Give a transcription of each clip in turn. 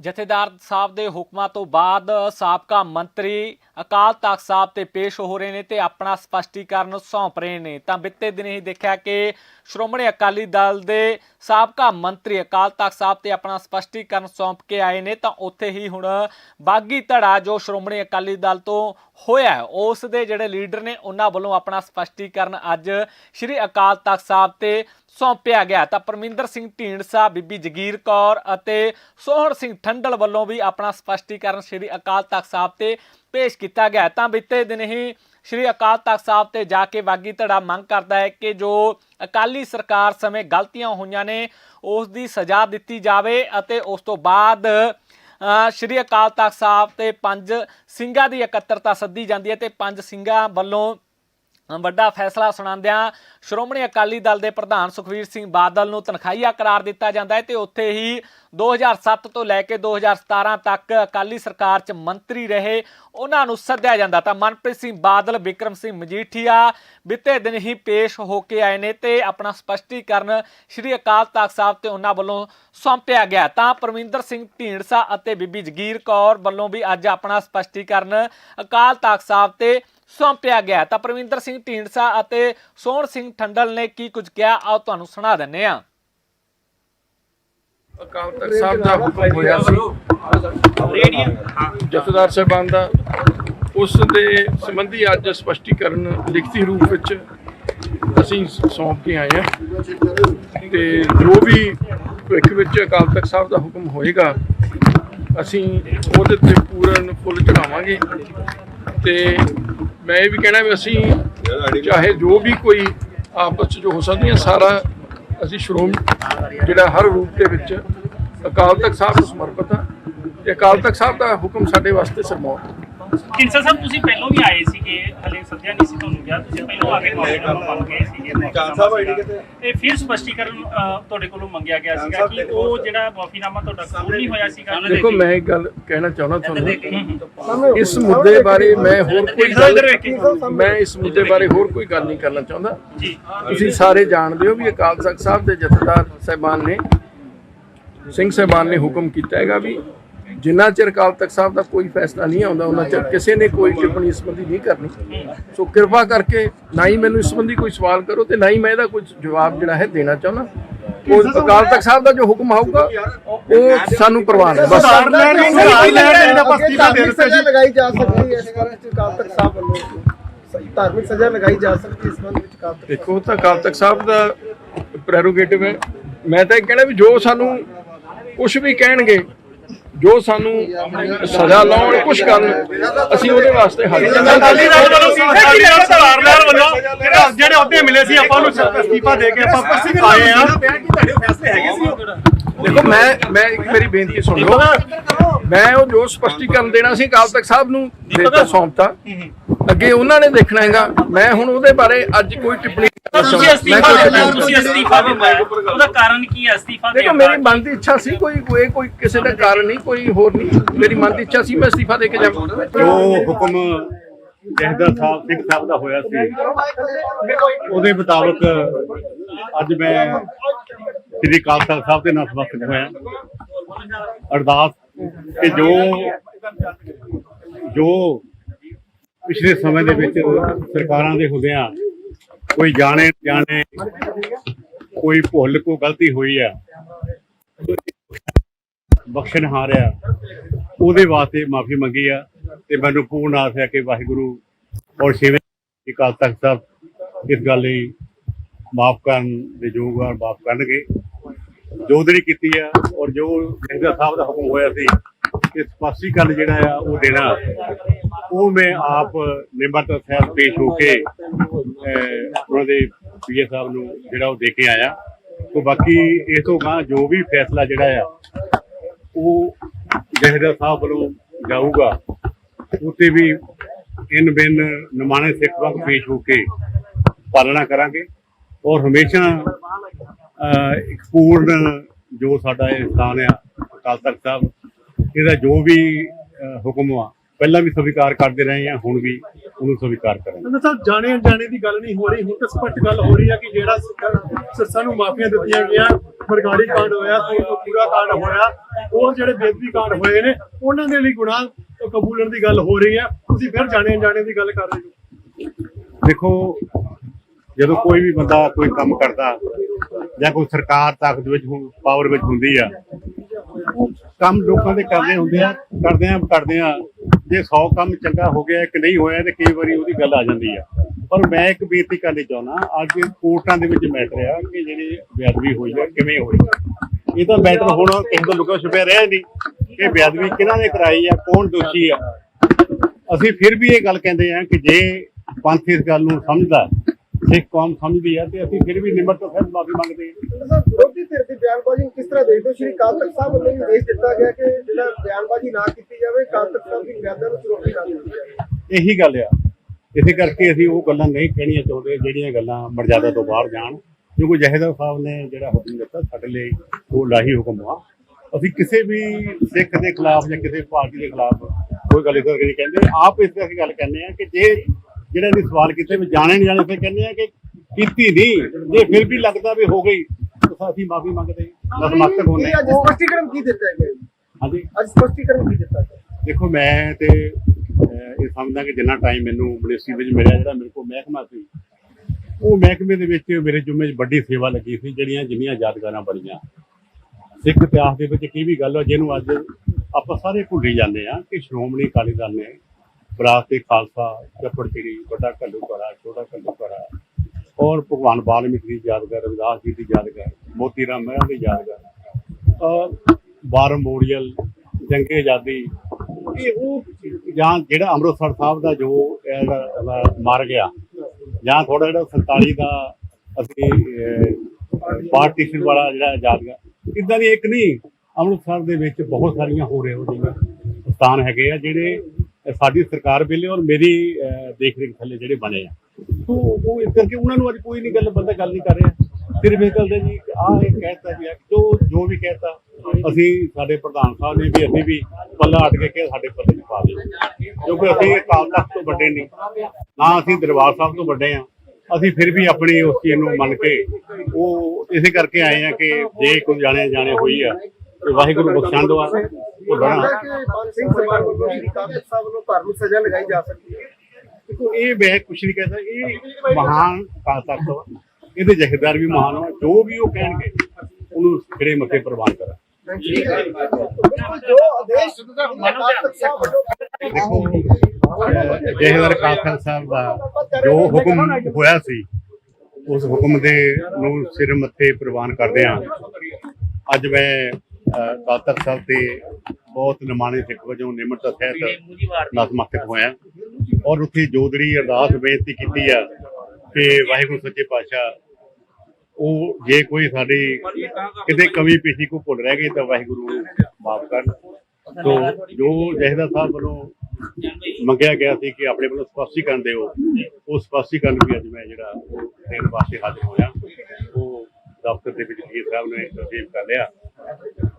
ਜਥੇਦਾਰ ਸਾਹਿਬ ਦੇ ਹੁਕਮਾਂ ਤੋਂ ਬਾਅਦ ਸਾਬਕਾ ਮੰਤਰੀ ਅਕਾਲ ਤਖਤ ਸਾਹਿਬ ਤੇ ਪੇਸ਼ ਹੋ ਰਹੇ ਨੇ ਤੇ ਆਪਣਾ ਸਪਸ਼ਟੀਕਰਨ ਸੌਂਪ ਰਹੇ ਨੇ। ਤਾਂ ਬਿੱਤੇ ਦਿਨ ਹੀ ਦੇਖਿਆ ਕਿ ਸ਼੍ਰੋਮਣੀ ਅਕਾਲੀ ਦਲ ਦੇ ਸਾਬਕਾ ਮੰਤਰੀ ਅਕਾਲ ਤਖਤ ਸਾਹਿਬ ਤੇ ਆਪਣਾ ਸਪਸ਼ਟੀਕਰਨ ਸੌਂਪ ਕੇ ਆਏ ਨੇ ਤਾਂ ਉੱਥੇ ਹੀ ਹੁਣ ਬਾਗੀ ਧੜਾ ਜੋ ਸ਼੍ਰੋਮਣੀ ਅਕਾਲੀ ਦਲ ਤੋਂ ਹੋਇਆ ਉਸ ਦੇ ਜਿਹੜੇ ਲੀਡਰ ਨੇ, ਉਹਨਾਂ ਵੱਲੋਂ ਆਪਣਾ ਸਪਸ਼ਟੀਕਰਨ ਅੱਜ ਸ੍ਰੀ ਅਕਾਲ ਤਖਤ ਸਾਹਿਬ ਤੇ ਸੌਂਪਿਆ ਗਿਆ ਤਾਂ ਪਰਮਿੰਦਰ ਸਿੰਘ ਢੀਂਡਸਾ, ਬੀਬੀ ਜਗੀਰ ਕੌਰ ਅਤੇ ਸੋਹਣ ਸਿੰਘ ਠੰਡਲ ਵੱਲੋਂ ਵੀ ਆਪਣਾ ਸਪਸ਼ਟੀਕਰਨ ਸ੍ਰੀ ਅਕਾਲ ਤਖਤ ਸਾਹਿਬ ਤੇ ਪੇਸ਼ ਕੀਤਾ ਗਿਆ। ਤਾਂ ਬੀਤੇ ਦਿਨ ਹੀ ਸ੍ਰੀ ਅਕਾਲ ਤਖਤ ਸਾਹਿਬ ਤੇ ਜਾ ਕੇ ਬਾਗੀ ਧੜਾ ਮੰਗ ਕਰਦਾ ਹੈ ਕਿ ਜੋ ਅਕਾਲੀ ਸਰਕਾਰ ਸਮੇਂ ਗਲਤੀਆਂ ਹੋਈਆਂ ਨੇ, ਉਸ ਦੀ ਸਜ਼ਾ ਦਿੱਤੀ ਜਾਵੇ ਅਤੇ ਉਸ ਤੋਂ ਬਾਅਦ ਸ਼੍ਰੀ ਅਕਾਲ ਤਖਤ ਸਾਹਿਬ ਤੇ ਪੰਜ ਸਿੰਘਾਂ ਦੀ ਇਕੱਤਰਤਾ ਸੱਦੀ ਜਾਂਦੀ ਹੈ ਤੇ ਪੰਜ ਸਿੰਘਾਂ ਵੱਲੋਂ ਵੱਡਾ ਫੈਸਲਾ ਸੁਣਾਉਂਦਿਆਂ ਸ਼੍ਰੋਮਣੀ ਅਕਾਲੀ ਦਲ ਦੇ ਪ੍ਰਧਾਨ ਸੁਖਵੀਰ ਸਿੰਘ ਬਾਦਲ ਨੂੰ ਤਨਖਾਹੀਆ ਕਰਾਰ ਦਿੱਤਾ ਜਾਂਦਾ ਹੈ ਤੇ ਉੱਥੇ ਹੀ 2007 ਤੋਂ ਲੈ ਕੇ 2017 ਤੱਕ ਅਕਾਲੀ ਸਰਕਾਰ 'ਚ ਮੰਤਰੀ ਰਹੇ, ਉਹਨਾਂ ਨੂੰ ਸੱਦਿਆ ਜਾਂਦਾ ਤਾਂ ਮਨਪ੍ਰੀਤ ਸਿੰਘ ਬਾਦਲ, ਵਿਕਰਮ ਸਿੰਘ ਮਜੀਠੀਆ ਬਿੱਤੇ ਦਿਨ ਹੀ ਪੇਸ਼ ਹੋ ਕੇ ਆਏ ਨੇ ਤੇ ਆਪਣਾ ਸਪਸ਼ਟੀਕਰਨ ਸ਼੍ਰੀ ਅਕਾਲ ਤਖਤ ਸਾਹਿਬ ਤੇ ਉਹਨਾਂ ਵੱਲੋਂ ਸੌਂਪਿਆ ਗਿਆ। ਤਾਂ ਪਰਮਿੰਦਰ ਸਿੰਘ ਢੀਂਡਸਾ ਅਤੇ ਬੀਬੀ ਜਗੀਰ ਕੌਰ ਵੱਲੋਂ ਵੀ ਅੱਜ ਆਪਣਾ ਸਪਸ਼ਟੀਕਰਨ ਅਕਾਲ ਤਖਤ ਸਾਹਿਬ ਤੇ ਸੌਂਪਿਆ ਗਿਆ ਤਾਂ ਪ੍ਰਵਿੰਦਰ ਸਿੰਘ ਢੀਂਡਸਾ ਅਤੇ ਸੋਹਣ ਸਿੰਘ ਠੰਡਲ ਨੇ ਕੀ ਕੁਝ ਕਿਹਾ? ਆਓ ਤੁਹਾਨੂੰ ਸੁਣਾ ਦਿੰਨੇ ਆ ਅਕਾਲ ਤਖਤ ਸਾਹਿਬ ਦਾ ਹੁਕਮ ਹੋਇਆ ਸੀ। ਜਥੇਦਾਰ ਸਾਹਿਬਾਨ ਦਾ, ਉਸ ਦੇ ਸੰਬੰਧੀ ਅੱਜ ਸਪਸ਼ਟੀਕਰਨ ਲਿਖਤੀ ਰੂਪ ਵਿੱਚ ਅਸੀਂ ਸੌਂਪ ਕੇ ਆਏ ਹਾਂ। ਤੇ ਜੋ ਵੀ ਭਵਿੱਖ ਵਿੱਚ ਅਕਾਲ ਤਖਤ ਸਾਹਿਬ ਦਾ ਹੁਕਮ ਹੋਏਗਾ, ਅਸੀਂ ਉਹਦੇ ਤੇ ਪੂਰਨ ਫੁੱਲ ਚੜਾਵਾਂਗੇ ਤੇ ਮੈਂ ਇਹ ਵੀ ਕਹਿਣਾ ਵੀ ਅਸੀਂ ਚਾਹੇ ਜੋ ਵੀ ਕੋਈ ਆਪਸ 'ਚ ਜੋ ਹੋ ਸਕਦੀਆਂ, ਸਾਰਾ ਅਸੀਂ ਸ਼੍ਰੋਮ ਜਿਹੜਾ ਹਰ ਰੂਪ ਦੇ ਵਿੱਚ ਅਕਾਲ ਤਖਤ ਸਾਹਿਬ ਨੂੰ ਸਮਰਪਿਤ ਹਾਂ ਤੇ ਅਕਾਲ ਤਖਤ ਸਾਹਿਬ ਦਾ ਹੁਕਮ ਸਾਡੇ ਵਾਸਤੇ ਸਰਮੌਰ। ਕਿੰਸਾ ਸਾਹਿਬ ਤੁਸੀਂ ਪਹਿਲਾਂ ਵੀ ਆਏ ਸੀਗੇ ਹਲੇ ਸੱਦਿਆ ਨਹੀਂ ਸੀ ਤੁਹਾਨੂੰ ਕਿਹਾ ਤੁਸੀਂ ਪਹਿਲਾਂ ਆ ਕੇ ਮੰਗ ਗਏ ਸੀਗੇ ਕਾਨ ਸਾਹਿਬ ਆਈਡੀ ਕਿਤੇ? ਤੇ ਫਿਰ ਸਪਸ਼ਟੀਕਰਨ ਤੁਹਾਡੇ ਕੋਲੋਂ ਮੰਗਿਆ ਗਿਆ ਸੀਗਾ ਕਿ ਉਹ ਜਿਹੜਾ ਮਾਫੀਨਾਮਾ ਤੁਹਾਡਾ ਕਬੂਲ ਨਹੀਂ ਹੋਇਆ ਸੀਗਾ। ਦੇਖੋ ਮੈਂ ਇੱਕ ਗੱਲ ਕਹਿਣਾ ਚਾਹੁੰਦਾ ਤੁਹਾਨੂੰ। ਇਸ ਮੁੱਦੇ ਬਾਰੇ ਮੈਂ ਹੋਰ ਕੋਈ ਮੈਂ ਇਸ ਮੁੱਦੇ ਬਾਰੇ ਹੋਰ ਕੋਈ ਗੱਲ ਨਹੀਂ ਕਰਨਾ ਚਾਹੁੰਦਾ। ਜੀ। ਤੁਸੀਂ ਸਾਰੇ ਜਾਣਦੇ ਹੋ ਵੀ ਅਕਾਲ ਤਖਤ ਸਾਹਿਬ ਦੇ ਜਥੇਦਾਰ ਸਾਹਿਬਾਨ ਨੇ ਸਿੰਘ ਸਾਹਿਬਾਨ ਨੇ ਹੁਕਮ ਕੀਤਾ ਹੈਗਾ ਵੀ ਜਿੰਨਾ ਚਿਰ ਅਕਾਲ ਤਖਤ ਸਾਹਿਬ ਦਾ ਕੋਈ ਫੈਸਲਾ ਨਹੀਂ ਆਉਂਦਾ ਉਹਨਾਂ ਚਿਰ ਕਿਸੇ ਨੇ ਕੋਈ ਟਿੱਪਣੀ ਇਸ ਸੰਬੰਧੀ ਨਹੀਂ ਕਰਨੀ। ਸੋ ਕਿਰਪਾ ਕਰਕੇ ਨਾ ਹੀ ਮੈਨੂੰ ਇਸ ਸੰਬੰਧੀ ਕੋਈ ਸਵਾਲ ਕਰੋ ਤੇ ਨਾ ਹੀ ਮੈਂ ਇਹਦਾ ਕੋਈ ਜਵਾਬ ਜਿਹੜਾ ਹੈ ਦੇਣਾ ਚਾਹੁੰਦਾ। ਉਹ ਅਕਾਲ ਤਖਤ ਸਾਹਿਬ ਦਾ ਜੋ ਹੁਕਮ ਆਊਗਾ ਉਹ ਸਾਨੂੰ ਪ੍ਰਵਾਨ ਹੈ। ਬਸ। ਲਗਾਈ ਜਾ ਸਕਦੀ ਹੈ ਇਸ ਕਾਰਨ ਅਕਾਲ ਤਖਤ ਸਾਹਿਬ ਵੱਲੋਂ। ਸਹੀ ਧਾਰਮਿਕ ਸਜ਼ਾ ਲਗਾਈ ਜਾ ਸਕਦੀ ਹੈ ਇਸ ਸੰਬੰਧ ਵਿੱਚ ਅਕਾਲ ਤਖਤ ਦੇਖੋ ਤਾਂ ਅਕਾਲ ਤਖਤ ਸਾਹਿਬ ਦਾ ਪ੍ਰੈਰੋਗੇਟਿਵ ਹੈ। ਮੈਂ ਤਾਂ ਇਹ ਕਹਿਣਾ ਵੀ ਜੋ ਸਾਨੂੰ ਕੁਝ ਵੀ ਕਹਿਣਗੇ ਜੋ ਸਾਨੂੰ ਸਜ਼ਾ ਲਾਉਣ ਕੁਝ ਕਰਨ ਅਸੀਂ ਉਹਦੇ ਵਾਸਤੇ ਹਾਜ਼ਰ ਹਾਂ ਅਕਾਲੀ ਦਲ ਵੱਲੋਂ ਸੀ ਅਕਾਲੀ ਦਲ ਸਵਾਰ ਲੈਣ ਵੱਲੋਂ? ਜਿਹੜਾ ਅਹੁਦੇ ਮਿਲੇ ਸੀ ਆਪਾਂ ਨੂੰ ਅਸਤੀਫਾ ਦੇ ਕੇ ਆਪਾਂ ਆਏ ਆ। ਦੇਖੋ ਮੈਂ ਮੈਂ ਇੱਕ ਮੇਰੀ ਬੇਨਤੀ ਸੁਣ ਲਓ। ਮੈਂ ਉਹ ਜੋ ਸਪਸ਼ਟੀਕਰਨ ਦੇਣਾ ਸੀ ਅਕਾਲ ਤਖਤ ਸਾਹਿਬ ਨੂੰ ਦੇਤਾ ਸੌਂਪਤਾ। ਅੱਗੇ ਉਹਨਾਂ ਨੇ ਦੇਖਣਾ ਹੈਗਾ। ਮੈਂ ਹੁਣ ਉਹਦੇ ਬਾਰੇ ਅੱਜ ਕੋਈ ਟਿੱਪਣੀ ਨਹੀਂ ਤੁਸੀਂ ਅਸਤੀਫਾ ਟਿੱਪਣੀ ਤੁਸੀਂ ਅਸਤੀਫਾ ਦਿੱਤਾ ਹੈ। ਉਹਦਾ ਕਾਰਨ ਕੀ ਹੈ? ਅਸਤੀਫਾ ਦੇਖੋ ਦੇਣ ਮੇਰੀ ਦਾ? ਮਨ ਦੀ ਇੱਛਾ ਸੀ ਕੋਈ ਕੋਈ ਕੋਈ ਕਿਸੇ ਦਾ ਕਾਰਨ ਨਹੀਂ ਕੋਈ ਹੋਰ ਨਹੀਂ। ਮੇਰੀ ਮਨ ਦੀ ਇੱਛਾ ਸੀ ਮੈਂ ਅਸਤੀਫਾ ਦੇ ਕੇ ਜਾਵਾਂ। ਜੋ ਹੁਕਮ ਜਹਦਰ ਸਾਹਿਬ ਸਿੰਘ ਸਾਹਿਬ ਦਾ ਹੋਇਆ ਸੀ ਉਹਦੇ ਮੁਤਾਬਕ ਅੱਜ ਮੈਂ ਸ੍ਰੀ ਅਕਾਲ ਤਖਤ ਸਾਹਿਬ ਦੇ ਨਾਲ ਸਮਰਪਿਤ ਹੋਇਆ। ਅਰਦਾਸ ਕਿ ਜੋ ਜੋ ਪਿਛਲੇ ਸਮੇਂ ਦੇ ਵਿੱਚ ਸਰਕਾਰਾਂ ਦੇ ਹੁੰਦਿਆਂ ਕੋਈ ਜਾਣੇ ਜਾਣੇ ਕੋਈ ਭੁੱਲ ਕੋ ਗਲਤੀ ਹੋਈ ਆ, ਬਖਸ਼ਣ ਹਾਰਿਆ, ਉਹਦੇ ਵਾਸਤੇ ਮਾਫੀ ਮੰਗੀ ਆ ਤੇ ਮੈਨੂੰ ਪੂਰਨ ਆਸ ਹੈ ਕਿ ਵਾਹਿਗੁਰੂ ਔਰ ਛੇਵੇਂ ਅਕਾਲ ਤਖਤ ਸਾਹਿਬ ਇਸ ਗੱਲ ਲਈ ਮਾਫ ਕਰਨ ਦੇ ਯੋਗ ਆ, ਮਾਫ ਕਰਨਗੇ। ਜੋ ਦਿਨ ਕੀਤੀ ਆ ਔਰ ਜੋ ਜਹਦਾ ਸਾਹਿਬ ਦਾ ਹੁਕਮ ਹੋਇਆ ਸੀ ਕਿ ਸਪਸ਼ਟੀਕਰਨ ਜਿਹੜਾ ਆ ਉਹ ਦੇਣਾ। ਉਹ ਮੈਂ ਆਪ ਨਿਮਰਤਾ ਸਾਹਿਬ ਪੇਸ਼ ਹੋ ਕੇ ਉਹਨਾਂ ਦੇ ਪੀਏ ਸਾਹਿਬ ਨੂੰ ਜਿਹੜਾ ਉਹ ਦੇ ਕੇ ਆਇਆ। ਤੋਂ ਬਾਕੀ ਇਸ ਤੋਂ ਗਾਂ ਜੋ ਵੀ ਫੈਸਲਾ ਜਿਹੜਾ ਆ, ਉਹ ਜਹਦਾ ਸਾਹਿਬ ਵੱਲੋਂ ਜਾਊਗਾ। ਉਤੇ ਵੀ ਇਨ ਬਿਨ ਨਮਾਣੇ ਸਿੱਖ ਵਾਂਗ ਪੇਸ਼ ਹੋ ਕੇ ਪਾਲਣਾ ਕਰਾਂਗੇ। ਔਰ ਹਮੇਸ਼ਾ ਇੱਕ ਪੂਰਨ ਜੋ ਸਾਡਾ ਇਹ ਸਥਾਨ ਆ ਅਕਾਲ ਤਖਤ ਸਾਹਿਬ ਇਹਦਾ ਜੋ ਵੀ ਹੁਕਮ ਆ ਪਹਿਲਾਂ ਵੀ ਸਵੀਕਾਰ ਕਰਦੇ ਰਹੇ ਆ ਹੁਣ ਵੀ ਉਹਨੂੰ ਸਵੀਕਾਰ ਕਰਾਂਗੇ। ਕਹਿੰਦਾ ਸਾਹਿਬ ਜਾਣੇ ਅਣਜਾਣੇ ਦੀ ਗੱਲ ਨਹੀਂ ਹੋ ਰਹੀ ਹੁਣ ਤਾਂ ਸਪਸ਼ਟ ਗੱਲ ਹੋ ਰਹੀ ਹੈ ਕਿ ਜਿਹੜਾ ਸ- ਸਾਨੂੰ ਮਾਫੀਆਂ ਦਿੱਤੀਆਂ ਗਈਆਂ ਬਰਗਾੜੀ ਕਾਂਡ ਹੋਇਆ ਕੋਈ ਪੂਰਾ ਕਾਂਡ ਹੋਇਆ ਹੋਰ ਜਿਹੜੇ ਬੇਦਬੀ ਕਾਂਡ ਹੋਏ ਨੇ ਉਹਨਾਂ ਦੇ ਲਈ ਗੁਨਾਹ ਕਬੂਲਣ ਦੀ ਗੱਲ ਹੋ ਰਹੀ ਹੈ ਤੁਸੀਂ ਫਿਰ ਜਾਣੇ ਅਣਜਾਣੇ ਦੀ ਗੱਲ ਕਰ ਰਹੇ ਹੋ। ਦੇਖੋ ਜਦੋਂ ਕੋਈ ਵੀ ਬੰਦਾ ਕੋਈ ਕੰਮ ਕਰਦਾ ਜਾਂ ਕੋਈ ਸਰਕਾਰ ਤਾਕਤ ਵਿੱਚ ਪਾਵਰ ਵਿੱਚ ਹੁੰਦੀ ਆ। ਕੰਮ ਲੋਕਾਂ ਦੇ ਕਰਦੇ ਹੁੰਦੇ ਆ, ਕਰਦੇ ਆ ਕਰਦੇ ਆ। ਜੇ 100 ਕੰਮ ਚੰਗਾ ਹੋ ਗਿਆ ਕਿ ਨਹੀਂ ਹੋਇਆ ਤੇ ਕਈ ਵਾਰੀ ਉਹਦੀ ਗੱਲ ਆ ਜਾਂਦੀ ਆ। ਪਰ ਮੈਂ ਇੱਕ ਬੇਨਤੀ ਕਰਨੀ ਚਾਹੁੰਦਾ, ਅੱਜ ਕੋਰਟਾਂ ਦੇ ਵਿੱਚ ਮੈਟਰ ਆ ਕਿ ਜਿਹੜੀ ਬੇਅਦਬੀ ਹੋਈ ਆ, ਕਿਵੇਂ ਹੋਈ ਇਹ ਤਾਂ ਮੈਟਰ ਹੁਣ ਕਿਸੇ ਤੋਂ ਲੁਕਾ ਛੁਪਿਆ ਰਿਹਾ ਨਹੀਂ ਕਿ ਬੇਅਦਬੀ ਕਿਹਨਾਂ ਨੇ ਕਰਾਈ ਆ, ਕੌਣ ਦੋਸ਼ੀ ਆ। ਅਸੀਂ ਫਿਰ ਵੀ ਇਹ ਗੱਲ ਕਹਿੰਦੇ ਆ ਕਿ ਜੇ ਪੰਥ ਇਸ ਗੱਲ ਨੂੰ ਸਮਝਦਾ ਸਿੱਖ ਕੌਮ ਸਮਝਦੀ ਆ ਤੇ ਅਸੀਂ ਫਿਰ ਵੀ ਨਿਮਰਤਾ ਤੋਂ ਫਿਰ ਮਾਫੀ ਮੰਗਦੇ ਹਾਂ। ਵਿਰੋਧੀ ਧਿਰ ਦੀ ਬਿਆਨਬਾਜ਼ੀ ਨੂੰ ਕਿਸ ਤਰ੍ਹਾਂ ਦੇਖਦੇ ਹੋ? ਸ਼੍ਰੀ ਕਾਲ ਤਖਤ ਸਾਹਿਬ ਵੱਲੋਂ ਵੀ ਆਦੇਸ਼ ਦਿੱਤਾ ਗਿਆ ਕਿ ਜਿਹੜਾ ਬਿਆਨਬਾਜ਼ੀ ਨਾ ਕੀਤੀ ਜਾਵੇ ਕਾਲ ਤਖਤ ਸਾਹਿਬ ਦੀ ਮਰਿਆਦਾ ਨੂੰ ਚੁਣੌਤੀ ਨਾ ਦਿੱਤੀ ਜਾਵੇ। ਇਹੀ ਗੱਲ ਆ। ਇਸੇ ਕਰਕੇ ਅਸੀਂ ਉਹ ਗੱਲਾਂ ਨਹੀਂ ਕਹਿਣੀਆਂ ਚਾਹੁੰਦੇ ਜਿਹੜੀਆਂ ਗੱਲਾਂ ਮਰਜ਼ਾਦਾ ਤੋਂ ਬਾਹਰ ਜਾਣ। ਕਿਉਂਕਿ ਜਹੇਦਾਰ ਸਾਹਿਬ ਨੇ ਜਿਹੜਾ ਹੁਕਮ ਦਿੱਤਾ ਸਾਡੇ ਲਈ ਉਹ ਲਾਹੀ ਹੁਕਮ ਆ। ਅਸੀਂ ਕਿਸੇ ਵੀ ਸਿੱਖ ਦੇ ਖਿਲਾਫ ਜਾਂ ਕਿਸੇ ਪਾਰਟੀ ਦੇ ਖਿਲਾਫ ਕੋਈ ਗੱਲ ਇਸ ਕਰਕੇ ਨਹੀਂ ਕਹਿੰਦੇ। ਆਪ ਇਸ ਕਰਕੇ ਗੱਲ ਕਹਿੰਦੇ ਆ ਕਿ ਜੇ ਜਿਹੜਾ ਵੀ ਸਵਾਲ ਕੀਤੇ ਵੀ ਜਾਣੇ ਨਹੀਂ ਜਾਣੇ ਫਿਰ ਕਹਿੰਦੇ ਆ ਕਿ ਕੀਤੀ ਨਹੀਂ। ਜੇ ਫਿਰ ਵੀ ਲੱਗਦਾ ਵੀ ਹੋ ਗਈ ਤਾਂ ਅਸੀਂ ਮਾਫੀ ਮੰਗਦੇ ਹਾਂ। ਨਤਮਸਤਕ ਕੀ ਅੱਜ। ਸਪਸ਼ਟੀਕਰਨ ਕੀ ਦਿੱਤਾ ਗਿਆ? ਹਾਂਜੀ। ਅੱਜ ਸਪਸ਼ਟੀਕਰਨ ਕੀ ਦਿੱਤਾ ਗਿਆ ਦੇਖੋ ਮੈਂ ਤੇ ਇਹ ਸਮਝਦਾ ਕਿ ਜਿੰਨਾ ਟਾਈਮ ਮੈਨੂੰ ਮਿਨਿਸਟਰੀ ਵਿੱਚ ਮਿਲਿਆ ਜਿਹੜਾ ਮੇਰੇ ਕੋਲ ਮਹਿਕਮਾ ਸੀ ਉਹ ਮਹਿਕਮੇ ਦੇ ਵਿੱਚ ਮੇਰੇ ਜ਼ਿੰਮੇ 'ਚ ਵੱਡੀ ਸੇਵਾ ਲੱਗੀ ਸੀ ਜਿਹੜੀਆਂ ਜਿੰਨੀਆਂ ਯਾਦਗਾਰਾਂ ਬਣੀਆਂ। ਸਿੱਖ ਇਤਿਹਾਸ ਦੇ ਵਿੱਚ ਕੀ ਵੀ ਗੱਲ ਹੋ ਜਿਹਨੂੰ ਅੱਜ ਆਪਾਂ ਸਾਰੇ ਭੁੱਲੀ ਜਾਂਦੇ ਆ ਕਿ ਸ਼੍ਰੋਮਣੀ ਅਕਾਲੀ ਦਲ ਨੇ ਬਰਾਤ ਖਾਲਸਾ ਚੱਪੜਚਿੜੀ ਵੱਡਾ ਘੱਲੂਘਾਰਾ ਛੋਟਾ ਘੱਲੂਘਾਰਾ ਔਰ ਭਗਵਾਨ ਵਾਲਮੀਕ ਦੀ ਯਾਦਗਾਰ, ਰਵਿਦਾਸ ਜੀ ਦੀ ਯਾਦਗਾਰ ਮੋਤੀ ਰਾਮ ਮਹਿਰਾ ਦੀ ਯਾਦਗਾਰ। ਅਹ ਬਾਰ ਮੋਰੀਅਲ, ਜੰਗੇ ਆਜ਼ਾਦੀ, ਇਹ ਉਹ ਜਾਂ ਜਿਹੜਾ ਅੰਮ੍ਰਿਤਸਰ ਸਾਹਿਬ ਦਾ ਜੋ ਇਹਦਾ- ਇਹਦਾ ਗਿਆ ਜਾਂ ਥੋੜਾ ਜਿਹੜਾ 47 ਦਾ ਅਸੀਂ ਪਾਰਟੀਸ਼ਨ ਵਾਲਾ ਜਿਹੜਾ ਯਾਦਗਾਰ ਇਦਾਂ ਦੀ ਇੱਕ ਨਹੀਂ, ਅੰਮ੍ਰਿਤਸਰ ਦੇ ਵਿੱਚ ਬਹੁਤ ਸਾਰੀਆਂ ਹੋ ਰਹੇ ਹੋ ਜਿਹੀਆਂ ਸਥਾਨ ਹੈਗੇ ਆ, ਜਿਹੜੇ ਸਾਡੀ ਸਰਕਾਰ ਵੇਲੇ ਔਰ ਮੇਰੀ ਦੇਖ ਰੇਖ ਥੱਲੇ ਜਿਹੜੇ ਬਣੇ ਆ। ਸੋ ਉਹ ਇਸ ਕਰਕੇ ਉਹਨਾਂ ਨੂੰ ਅੱਜ ਕੋਈ ਨਹੀਂ ਗੱਲ, ਬੰਦਾ ਗੱਲ ਨਹੀਂ ਕਰ ਰਿਹਾ। ਸਿਰਫ ਇਹ ਗੱਲ ਦਾ ਜੀ ਆ ਇਹ ਕਹਿਤਾ ਜੀ ਜੋ ਜੋ ਵੀ ਕਹਿਤਾ, ਅਸੀਂ ਸਾਡੇ ਪ੍ਰਧਾਨ ਸਾਹਿਬ ਨੇ ਵੀ, ਅਸੀਂ ਵੀ ਪੱਲਾ ਅਟ ਕੇ ਕਿ ਸਾਡੇ ਪੱਲੇ ਪਾ ਦਿਓ। ਕਿਉਂਕਿ ਅਸੀਂ ਅਕਾਲ ਤਖਤ ਤੋਂ ਵੱਡੇ ਨਹੀਂ। ਨਾ ਅਸੀਂ ਦਰਬਾਰ ਸਾਹਿਬ ਤੋਂ ਵੱਡੇ ਆ। ਅਸੀਂ ਫਿਰ ਵੀ ਆਪਣੀ ਉਸ ਚੀਜ਼ ਨੂੰ ਮੰਨ ਕੇ ਉਹ ਇਸੇ ਕਰਕੇ ਆਏ ਆ ਕਿ ਜੇ ਕੋਈ ਜਾਣੇ ਜਾਣੇ ਹੋਈ ਆ, ਤੇ ਵਾਹਿਗੁਰੂ ਬਖਸ਼ਣ ਦਵਾ ਉਹ ਲੱਗਦਾ ਬਣਾ ਕਿ ਮਾਨ ਸਿੰਘ ਸਰਕਾਰ ਵੱਲੋਂ ਸ਼੍ਰੀ ਕਾਲ ਤਖਤ ਸਾਹਿਬ ਵੱਲੋਂ ਧਾਰਮਿਕ ਸਜ਼ਾ ਲਗਾਈ ਜਾ ਸਕਦੀ ਹੈ। ਦੇਖੋ ਇਹ ਮੈਂ ਕੁਛ ਨਹੀਂ ਕਹਿੰਦਾ ਇਹ ਮਹਾਨ ਕਾਲ ਤਖਤ ਵਾ। ਇਹਦੇ ਜਥੇਦਾਰ ਵੀ ਮਹਾਨ ਆ ਜੋ ਵੀ ਉਹ ਕਹਿਣਗੇ ਉਹਨੂੰ ਖੜੇ ਮੱਥੇ ਪ੍ਰਵਾਨ ਕਰਾਂ। ਬਿਲਕੁਲ ਜੋ ਆਦੇਸ਼ ਕਾਲ ਤਖਤ ਸਾਹਿਬ ਵੱਲੋਂ ਦੇਖੋ ਜਥੇਦਾਰ ਕਾਲ ਤਖਤ ਸਾਹਿਬ ਦਾ ਜੋ ਹੁਕਮ ਹੋਇਆ ਸੀ ਉਸ ਹੁਕਮ ਦੇ ਨੂੰ ਸਿਰ ਮੱਥੇ ਪ੍ਰਵਾਨ ਕਰਦੇ ਆ। ਅੱਜ ਮੈਂ ਅਹ, ਸਾਹਿਬ ਤੇ ਬਹੁਤ ਨਿਮਾਣੇ ਸਿੱਖ ਵਜੋਂ ਨਿਮਰਤਾ ਸਹਿਤ ਨਤਮਸਤਕ ਹੋਇਆ ਔਰ ਉੱਥੇ ਜੋਦੜੀ ਅਰਦਾਸ ਬੇਨਤੀ ਕੀਤੀ ਆ ਕਿ ਵਾਹਿਗੁਰੂ ਸੱਚੇ ਪਾਤਸ਼ਾਹ ਉਹ ਜੇ ਕੋਈ ਸਾਡੀ ਕਿਤੇ ਕਮੀ ਪੇਸ਼ੀ ਕੋ ਭੁੱਲ ਰਹਿ ਗਈ ਤਾਂ ਵਾਹਿਗੁਰੂ ਮਾਫ ਕਰਨ। ਤੋ ਜੋ ਜਹਦਾ ਸਾਹਿਬ ਵੱਲੋਂ ਮੰਗਿਆ ਗਿਆ ਸੀ ਕਿ ਆਪਣੇ ਵੱਲੋਂ ਸਪਸ਼ਟੀਕਰਨ ਦਿਓ ਉਹ ਸਪਸ਼ਟੀਕਰਨ ਵੀ ਅੱਜ ਮੈਂ ਜਿਹੜਾ ਉਹ ਦੇਣ ਵਾਸਤੇ ਹਾਜ਼ਰ ਹੋਇਆ। ਉਹ ਦਫ਼ਤਰ ਦੇ ਵਿੱਚ ਜੀ ਸਾਹਿਬ ਨੇ ਰਸੀਵ ਕਰ ਲਿਆ।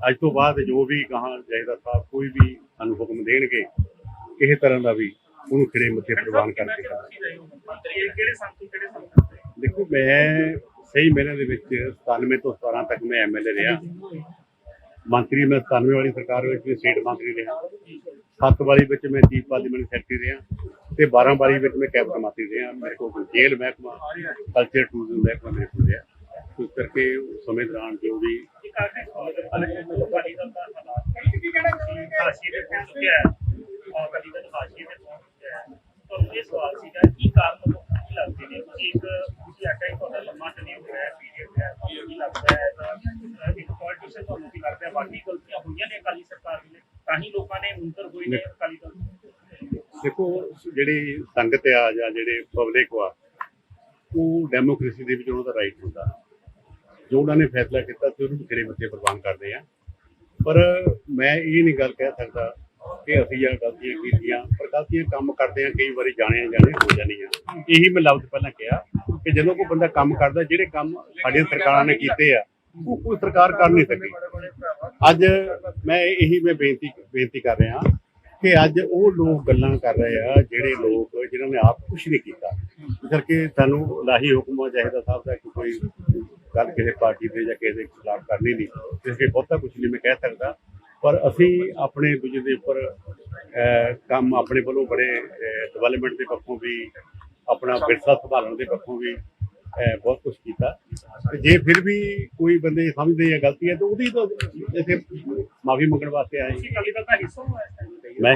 ਅੱਜ ਤੋਂ ਬਾਅਦ ਜੋ ਵੀ ਕਹਾਂ ਜਹਦਾ ਸਾਹਿਬ ਕੋਈ ਵੀ ਸਾਨੂੰ ਹੁਕਮ ਦੇਣਗੇ ਕਿਸੇ ਤਰ੍ਹਾਂ ਦਾ ਵੀ ਉਹਨੂੰ ਖਿੜੇ ਮੱਥੇ ਪ੍ਰਵਾਨ ਕਰਕੇ ਕਿਹੜੇ ਸੰਤ ਕਿਹੜੇ ਸੰਤ ਦੇਖੋ, ਮੈਂ ਸਹੀ ਮਹੀਨੇ ਦੇ ਵਿੱਚ 97 ਤੋਂ 17 ਤੱਕ ਮੈਂ ਐਮਐਲਏ ਰਿਹਾ। ਮੰਤਰੀ ਮੈਂ 97 ਵਾਲੀ ਸਰਕਾਰ ਵਿੱਚ ਵੀ, ਸਟੇਟ ਮੰਤਰੀ ਰਿਹਾ। 7 ਵਾਲੀ ਵਿੱਚ ਮੈਂ ਚੀਫ ਪਾਰਲੀਮੈਂਟ ਸੈਕਟਰੀ ਰਿਹਾ ਤੇ 12 ਵਾਲੀ ਵਿੱਚ ਮੈਂ ਕੈਬਨਿਟ ਮੰਤਰੀ ਰਿਹਾ। ਮੇਰੇ ਕੋਲ ਜੇਲ੍ਹ ਮਹਿਕਮਾ ਕਲਚਰ ਟੂਰਿਜ਼ਮ ਮਹਿਕਮਾ ਮੇਰੇ ਕੋਲ ਰਿਹਾ। ਇਸ ਕਰਕੇ ਸਮੇਂ ਦੌਰਾਨ ਜੋ ਵੀ। ਦੇਖੋ ਜਿਹੜੀ ਸੰਗਤ ਆ ਜਾਂ ਜਿਹੜੇ ਪਬਲਿਕ ਆ ਉਹ ਡੈਮੋਕ੍ਰੇਸੀ ਦੇ ਵਿੱਚ ਉਹਨਾਂ ਦਾ ਰਾਈਟ ਹੁੰਦਾ। ਜੋ ਉਹਨਾਂ ਨੇ ਫੈਸਲਾ ਕੀਤਾ ਤੇ ਉਹਨੂੰ ਖੜੇ ਮੱਥੇ ਪ੍ਰਵਾਨ ਕਰਦੇ ਆ। ਪਰ ਮੈਂ ਇਹ ਨਹੀਂ ਗੱਲ ਕਹਿ ਸਕਦਾ ਕਿ ਅਸੀਂ ਇਹ ਗਲਤੀਆਂ ਕੀਤੀਆਂ, ਪਰ ਗਲਤੀਆਂ ਕੰਮ ਕਰਦੇ ਆ, ਕਈ ਵਾਰੀ ਜਾਣੇ ਜਾਣੇ ਹੋ ਜਾਂਦੀਆਂ ਇਹੀ ਮੈਂ ਲਫ਼ਜ਼ ਪਹਿਲਾਂ ਕਿਹਾ ਕਿ ਜਦੋਂ ਕੋਈ ਬੰਦਾ ਕੰਮ ਕਰਦਾ, ਜਿਹੜੇ ਕੰਮ ਸਾਡੀਆਂ ਸਰਕਾਰਾਂ ਨੇ ਕੀਤੇ ਆ, ਉਹ ਕੋਈ ਸਰਕਾਰ ਕਰ ਨਹੀਂ ਸਕੀ। ਅੱਜ ਮੈਂ ਇਹੀ ਮੈਂ ਬੇਨਤੀ ਬੇਨਤੀ ਕਰ ਰਿਹਾ ਕਿ ਅੱਜ ਉਹ ਲੋਕ ਗੱਲਾਂ ਕਰ ਰਹੇ ਆ, ਜਿਹੜੇ ਲੋਕ, ਜਿਨ੍ਹਾਂ ਨੇ ਆਪ ਕੁਝ ਨਹੀਂ ਕੀਤਾ। ਇਸ ਕਰਕੇ ਸਾਨੂੰ ਲਾਹੀ ਹੁਕਮ ਚਾਹੀਦਾ ਸਾਹਿਬ ਦਾ ਕਿ ਕੋਈ ਗੱਲ ਕਿਸੇ ਪਾਰਟੀ ਦੇ ਜਾਂ ਕਿਸੇ ਦੇ ਖਿਲਾਫ ਕਰਨੀ ਨਹੀਂ ਇਸ ਕਰਕੇ ਬਹੁਤਾ ਕੁਝ ਨਹੀਂ ਮੈਂ ਕਹਿ ਸਕਦਾ। ਪਰ ਅਸੀਂ ਆਪਣੇ ਦੂਜੇ ਦੇ ਉੱਪਰ ਕੰਮ ਆਪਣੇ ਵੱਲੋਂ ਬੜੇ ਡਿਵੈਲਪਮੈਂਟ ਦੇ ਪੱਖੋਂ ਵੀ ਆਪਣਾ ਵਿਰਸਾ ਸੰਭਾਲਣ ਦੇ ਪੱਖੋਂ ਵੀ ਬਹੁਤ ਕੁਝ ਕੀਤਾ। ਤੇ ਜੇ ਫਿਰ ਵੀ ਕੋਈ ਬੰਦੇ ਸਮਝਦੇ ਆ ਗਲਤੀ ਹੈ ਤਾਂ ਉਹਦੀ ਤਾਂ ਇੱਥੇ ਮਾਫੀ ਮੰਗਣ ਵਾਸਤੇ ਆਏ? ਮੈਂ